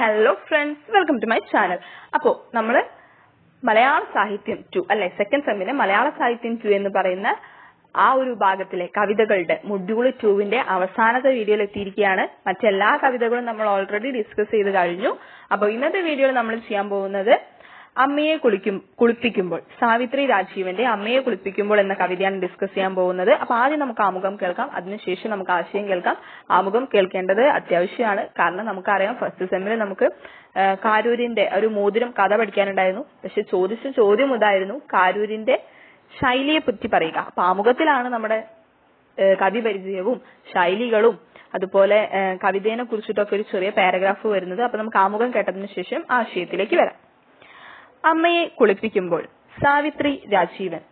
Hello friends welcome to my channel അപ്പോ നമ്മൾ മലയാള സാഹിത്യം ടു അല്ലെ സെക്കൻഡ് സെമ്മിലെ മലയാള സാഹിത്യം ടു എന്ന് പറയുന്ന ആ ഒരു ഭാഗത്തിലെ കവിതകളുടെ മൊഡ്യൂൾ ടുവിന്റെ അവസാനത്തെ വീഡിയോയിൽ എത്തിയിരിക്കുകയാണ്. മറ്റെല്ലാ കവിതകളും നമ്മൾ ഓൾറെഡി ഡിസ്കസ് ചെയ്ത് കഴിഞ്ഞു. അപ്പൊ ഇന്നത്തെ വീഡിയോയിൽ നമ്മൾ ചെയ്യാൻ പോകുന്നത് അമ്മയെ കുളിക്കും കുളിപ്പിക്കുമ്പോൾ സാവിത്രി രാജീവന്റെ അമ്മയെ കുളിപ്പിക്കുമ്പോൾ എന്ന കവിതയാണ് ഡിസ്കസ് ചെയ്യാൻ പോകുന്നത്. അപ്പൊ ആദ്യം നമുക്ക് ആമുഖം കേൾക്കാം. അതിനുശേഷം നമുക്ക് ആശയം കേൾക്കാം. ആമുഖം കേൾക്കേണ്ടത് അത്യാവശ്യമാണ്. കാരണം നമുക്കറിയാം ഫസ്റ്റ് സെമ്മിൽ നമുക്ക് കാരൂരിന്റെ ഒരു മോതിരം കഥ പഠിക്കാനുണ്ടായിരുന്നു. പക്ഷെ ചോദിച്ച ചോദ്യം ഇതായിരുന്നു കാരൂരിന്റെ ശൈലിയെ പറ്റി പറയുക. അപ്പൊ ആമുഖത്തിലാണ് നമ്മുടെ കവി പരിചയവും ശൈലികളും അതുപോലെ കവിതയെ കുറിച്ചിട്ടൊക്കെ ഒരു ചെറിയ പാരഗ്രാഫ് വരുന്നത്. അപ്പൊ നമുക്ക് ആമുഖം കേട്ടതിന് ശേഷം ആശയത്തിലേക്ക് വരാം. അമ്മയെ കുളിപ്പിക്കുമ്പോൾ സാവിത്രി രാജീവൻ.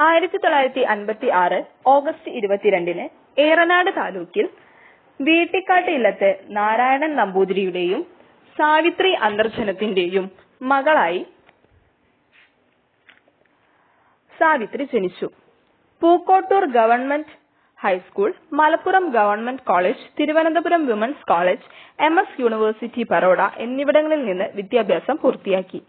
ആയിരത്തി തൊള്ളായിരത്തി അൻപത്തി ആറ് ഓഗസ്റ്റ് ഇരുപത്തിരണ്ടിന് ഏറനാട് താലൂക്കിൽ വീട്ടിക്കാട്ട് ഇല്ലത്ത് നാരായണൻ നമ്പൂതിരിയുടെയും സാവിത്രി അന്തർജനത്തിന്റെയും മകളായി സാവിത്രി ജനിച്ചു. Pookkottur government high school Malappuram government college Thiruvananthapuram women's college M S university Baroda എന്നിവിടങ്ങളിൽ നിന്ന് വിദ്യാഭ്യാസം പൂർത്തിയാക്കി.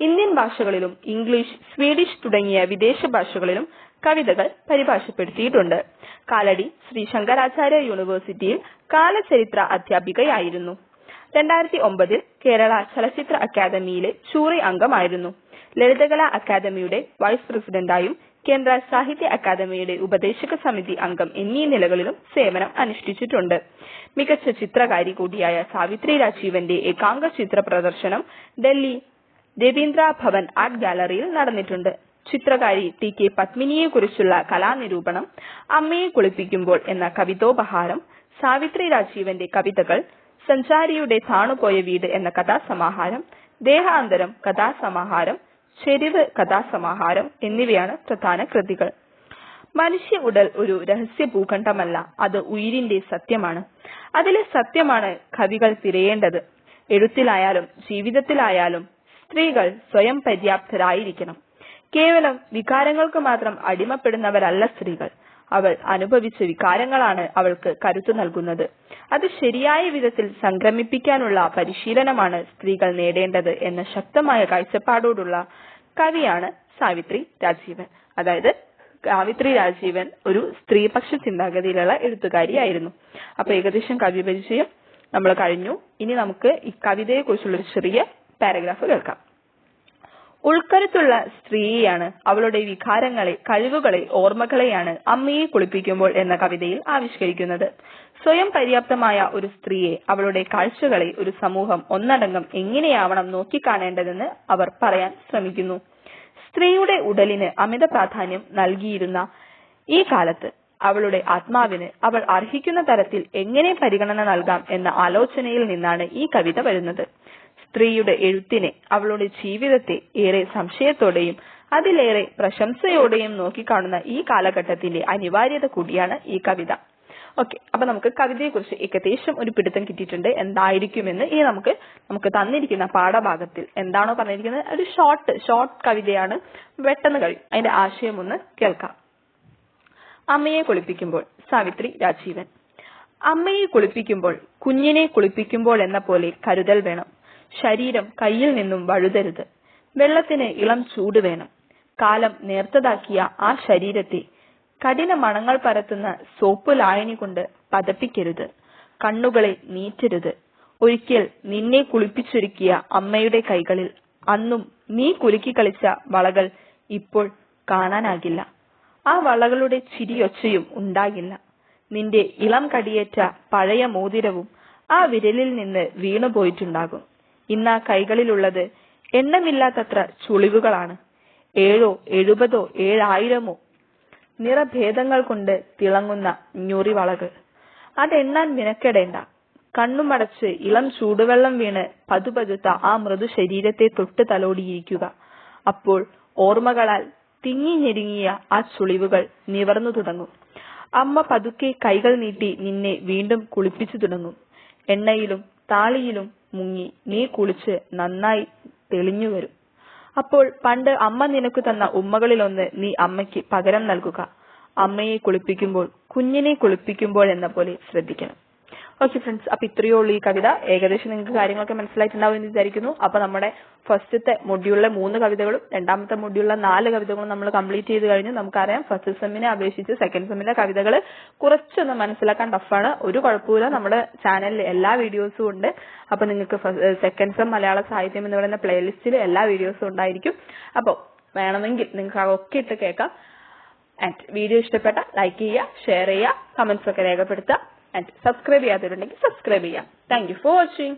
ഇന്ത്യൻ ഭാഷകളിലും ഇംഗ്ലീഷ് സ്വീഡിഷ് തുടങ്ങിയ വിദേശ ഭാഷകളിലും കവിതകൾ പരിഭാഷപ്പെടുത്തിയിട്ടുണ്ട്. കാലടി ശ്രീ ശങ്കരാചാര്യ യൂണിവേഴ്സിറ്റിയിൽ കാലചരിത്ര അധ്യാപികയായിരുന്നു. രണ്ടായിരത്തി ഒമ്പതിൽ കേരള ചലച്ചിത്ര അക്കാദമിയിലെ ജൂറി അംഗമായിരുന്നു. ലളിതകലാ അക്കാദമിയുടെ വൈസ് പ്രസിഡന്റായും കേന്ദ്ര സാഹിത്യ അക്കാദമിയുടെ ഉപദേശക സമിതി അംഗം എന്നീ നിലകളിലും സേവനം അനുഷ്ഠിച്ചിട്ടുണ്ട്. മികച്ച ചിത്രകാരി കൂടിയായ സാവിത്രി രാജീവന്റെ ഏകാംഗ ചിത്ര പ്രദർശനം ഡൽഹി രവീന്ദ്ര ഭവൻ ആർട്ട് ഗാലറിയിൽ നടന്നിട്ടുണ്ട്. ചിത്രകാരി ടി കെ പത്മിനിയെ കുറിച്ചുള്ള കലാനിരൂപണം അമ്മയെ കുളിപ്പിക്കുമ്പോൾ എന്ന കവിതോപഹാരം സാവിത്രി രാജീവന്റെ കവിതകൾ സഞ്ചാരിയുടെ താണുപോയ വീട് എന്ന കഥാസമാഹാരം ദേഹാന്തരം കഥാസമാഹാരം ചെരിവ് കഥാസമാഹാരം എന്നിവയാണ് പ്രധാന കൃതികൾ. മനുഷ്യ ഉടൽ ഒരു രഹസ്യ ഭൂഖണ്ഡമല്ല അത് ഉയിരിന്റെ സത്യമാണ്. അതിലെ സത്യമാണ് കവികൾ തിരയേണ്ടത്. എഴുത്തിലായാലും ജീവിതത്തിലായാലും സ്ത്രീകൾ സ്വയം പര്യാപ്തരായിരിക്കണം. കേവലം വികാരങ്ങൾക്ക് മാത്രം അടിമപ്പെടുന്നവരല്ല സ്ത്രീകൾ. അവൾ അനുഭവിച്ച വികാരങ്ങളാണ് അവൾക്ക് കരുത്തു നൽകുന്നത്. അത് ശരിയായ വിധത്തിൽ സംക്രമിപ്പിക്കാനുള്ള പരിശീലനമാണ് സ്ത്രീകൾ നേടേണ്ടത് എന്ന ശക്തമായ കാഴ്ചപ്പാടോടുള്ള കവിയാണ് സാവിത്രി രാജീവൻ. അതായത് സാവിത്രി രാജീവൻ ഒരു സ്ത്രീപക്ഷ ചിന്താഗതിയിലുള്ള എഴുത്തുകാരിയായിരുന്നു. അപ്പൊ ഏകദേശം കവി പരിചയം നമ്മൾ കഴിഞ്ഞു. ഇനി നമുക്ക് ഈ കവിതയെ കുറിച്ചുള്ള ഒരു ചെറിയ പാരഗ്രാഫ് കേൾക്കാം. ഉൾക്കരുത്തുള്ള സ്ത്രീയെയാണ് അവളുടെ വികാരങ്ങളെ കഴിവുകളെ ഓർമ്മകളെയാണ് അമ്മയെ കുളിപ്പിക്കുമ്പോൾ എന്ന കവിതയിൽ ആവിഷ്കരിക്കുന്നത്. സ്വയം പര്യാപ്തമായ ഒരു സ്ത്രീയെ അവളുടെ കാഴ്ചകളെ ഒരു സമൂഹം ഒന്നടങ്കം എങ്ങനെയാവണം നോക്കിക്കാണേണ്ടതെന്ന് അവർ പറയാൻ ശ്രമിക്കുന്നു. സ്ത്രീയുടെ ഉടലിന് അമിത പ്രാധാന്യം നൽകിയിരുന്ന ഈ കാലത്ത് അവളുടെ ആത്മാവിന് അവൾ അർഹിക്കുന്ന തരത്തിൽ എങ്ങനെ പരിഗണന നൽകാം എന്ന ആലോചനയിൽ നിന്നാണ് ഈ കവിത വരുന്നത്. സ്ത്രീയുടെ എഴുത്തിനെ അവളുടെ ജീവിതത്തെ ഏറെ സംശയത്തോടെയും അതിലേറെ പ്രശംസയോടെയും നോക്കിക്കാണുന്ന ഈ കാലഘട്ടത്തിന്റെ അനിവാര്യത കൂടിയാണ് ഈ കവിത. ഓക്കെ അപ്പൊ നമുക്ക് കവിതയെക്കുറിച്ച് ഏകദേശം ഒരു പിടുത്തം കിട്ടിയിട്ടുണ്ട്. എന്തായിരിക്കുമെന്ന് ഈ നമുക്ക് നമുക്ക് തന്നിരിക്കുന്ന പാഠഭാഗത്തിൽ എന്താണോ പറഞ്ഞിരിക്കുന്നത്. ഒരു ഷോർട്ട് ഷോർട്ട് കവിതയാണ്. പെട്ടെന്ന് കവി അതിന്റെ ആശയം ഒന്ന് കേൾക്കാം. അമ്മയെ കുളിപ്പിക്കുമ്പോൾ സാവിത്രി രാജീവൻ. അമ്മയെ കുളിപ്പിക്കുമ്പോൾ കുഞ്ഞിനെ കുളിപ്പിക്കുമ്പോൾ എന്ന പോലെ കരുതൽ വേണം. ശരീരം കയ്യിൽ നിന്നും വഴുതരുത്. വെള്ളത്തിന് ഇളം ചൂട് വേണം. കാലം നേർത്തതാക്കിയ ആ ശരീരത്തെ കഠിന മണങ്ങൾ പരത്തുന്ന സോപ്പ് ലായനി കൊണ്ട് പതപ്പിക്കരുത്. കണ്ണുകളെ നീറ്റരുത്. ഒരിക്കൽ നിന്നെ കുളിപ്പിച്ചൊരുക്കിയ അമ്മയുടെ കൈകളിൽ അന്നും നീ കുലുക്കി കളിച്ച വളകൾ ഇപ്പോൾ കാണാനാകില്ല. ആ വളകളുടെ ചിരിയൊച്ചയും ഉണ്ടാകില്ല. നിന്റെ ഇളം കടിയേറ്റ പഴയ മോതിരവും ആ വിരലിൽ നിന്ന് വീണുപോയിട്ടുണ്ടാകും. ഇന്ന് കൈകളിലുള്ളത്. എണ്ണമില്ലാത്തത്ര ചുളിവുകളാണ്. ഏഴോ എഴുപതോ ഏഴായിരമോ. നിറഭേദങ്ങൾ കൊണ്ട് തിളങ്ങുന്ന ഞൊറിവളകൾ. അതെണ്ണാൻ മിനക്കെടേണ്ട കണ്ണുമടച്ച് ഇളം ചൂടുവെള്ളം വീണ് പതുപതുത്ത ആ മൃദു ശരീരത്തെ തൊട്ട് തലോടിയിരിക്കുക. അപ്പോൾ ഓർമ്മകളാൽ തിങ്ങി ഞെരുങ്ങിയ ആ ചുളിവുകൾ നിവർന്നു തുടങ്ങും. അമ്മ പതുക്കെ കൈകൾ നീട്ടി നിന്നെ വീണ്ടും കുളിപ്പിച്ചു തുടങ്ങും. എണ്ണയിലും താളിയിലും മുങ്ങി. നീ കുളിച്ച് നന്നായി തെളിഞ്ഞു വരും. അപ്പോൾ പണ്ട് അമ്മ നിനക്ക് തന്ന ഉമ്മകളിലൊന്ന് നീ അമ്മയ്ക്ക് പകരം നൽകുക. അമ്മയെ കുളിപ്പിക്കുമ്പോൾ കുഞ്ഞിനെ കുളിപ്പിക്കുമ്പോൾ എന്ന പോലെ ശ്രദ്ധിക്കണം. ഓക്കെ ഫ്രണ്ട്സ് അപ്പൊ ഇത്രയേ ഉള്ളൂ ഈ കവിത. ഏകദേശം നിങ്ങൾക്ക് കാര്യങ്ങളൊക്കെ മനസ്സിലായിട്ടുണ്ടാവും എന്ന് വിചാരിക്കുന്നു. അപ്പൊ നമ്മുടെ ഫസ്റ്റത്തെ മൊഡ്യൂളിലെ മൂന്ന് കവിതകളും രണ്ടാമത്തെ മൊഡ്യൂളിലെ നാല് കവിതകളും നമ്മൾ കംപ്ലീറ്റ് ചെയ്ത് കഴിഞ്ഞു. നമുക്കറിയാം ഫസ്റ്റ് സെമ്മിനെ അപേക്ഷിച്ച് സെക്കൻഡ് സെമ്മിലെ കവിതകൾ കുറച്ചൊന്ന് മനസ്സിലാക്കാൻ ടഫാണ് ഒരു കുഴപ്പമില്ല നമ്മുടെ ചാനലിൽ എല്ലാ വീഡിയോസും ഉണ്ട്. അപ്പൊ നിങ്ങൾക്ക് സെക്കൻഡ് സെം മലയാള സാഹിത്യം എന്ന് പറയുന്ന പ്ലേലിസ്റ്റിൽ എല്ലാ വീഡിയോസും ഉണ്ടായിരിക്കും. അപ്പോൾ വേണമെങ്കിൽ നിങ്ങൾക്ക് ഒക്കെ ഇട്ട് കേൾക്കാം. ആൻഡ് വീഡിയോ ഇഷ്ടപ്പെട്ട ലൈക്ക് ചെയ്യുക ഷെയർ ചെയ്യുക കമന്റ്സ് ഒക്കെ രേഖപ്പെടുത്തുക. ആൻഡ് സബ്സ്ക്രൈബ് ചെയ്യാത്തവരുണ്ടെങ്കിൽ സബ്സ്ക്രൈബ് ചെയ്യാം. Thank for watching